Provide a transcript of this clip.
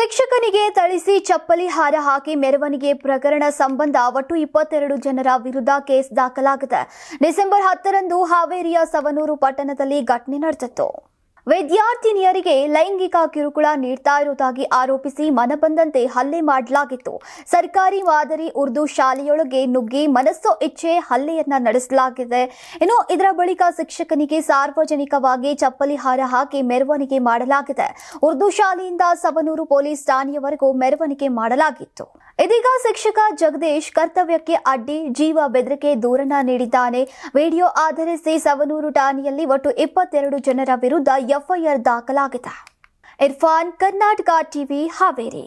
ಶಿಕ್ಷಕನಿಗೆ ಥಳಿಸಿ ಚಪ್ಪಲಿ ಹಾರ ಹಾಕಿ ಮೆರವಣಿಗೆ ಪ್ರಕರಣ ಸಂಬಂಧ ಒಟ್ಟು ಇಪ್ಪತ್ತೆರಡು ಜನರ ವಿರುದ್ಧ ಕೇಸ್ ದಾಖಲಾಗಿದೆ. ಡಿಸೆಂಬರ್ ಹತ್ತರಂದು ಹಾವೇರಿಯ ಸವನೂರು ಪಟ್ಟಣದಲ್ಲಿ ಘಟನೆ ನಡೆದಿತ್ತು. ವಿದ್ಯಾರ್ಥಿನಿಯರಿಗೆ ಲೈಂಗಿಕ ಕಿರುಕುಳ ನೀಡ್ತಾ ಇರುವುದಾಗಿ ಆರೋಪಿಸಿ ಮನಬಂದಂತೆ ಹಲ್ಲೆ ಮಾಡಲಾಗಿತ್ತು. ಸರ್ಕಾರಿ ಮಾದರಿ ಉರ್ದು ಶಾಲೆಯೊಳಗೆ ನುಗ್ಗಿ ಮನಸ್ಸೋ ಇಚ್ಛೆ ಹಲ್ಲೆಯನ್ನ ನಡೆಸಲಾಗಿದೆ. ಇನ್ನು ಇದರ ಬಳಿಕ ಶಿಕ್ಷಕನಿಗೆ ಸಾರ್ವಜನಿಕವಾಗಿ ಚಪ್ಪಲಿ ಹಾರ ಹಾಕಿ ಮೆರವಣಿಗೆ ಮಾಡಲಾಗಿದೆ. ಉರ್ದು ಶಾಲೆಯಿಂದ ಸವನೂರು ಪೊಲೀಸ್ ಠಾಣೆಯವರೆಗೂ ಮೆರವಣಿಗೆ ಮಾಡಲಾಗಿತ್ತು. ಇದೀಗ ಶಿಕ್ಷಕ ಜಗದೀಶ್ ಕರ್ತವ್ಯಕ್ಕೆ ಅಡ್ಡಿ, ಜೀವ ಬೆದರಿಕೆ ದೂರಣ ನೀಡಿದ್ದಾನೆ. ವಿಡಿಯೋ ಆಧರಿಸಿ ಸವನೂರು ಠಾಣೆಯಲ್ಲಿ ಒಟ್ಟು ಇಪ್ಪತ್ತೆರಡು ಜನರ ವಿರುದ್ಧ ಎಫ್ಐಆರ್ ದಾಖಲಾಗಿದೆ. ಇರ್ಫಾನ್, ಕರ್ನಾಟಕ ಟಿವಿ, ಹಾವೇರಿ.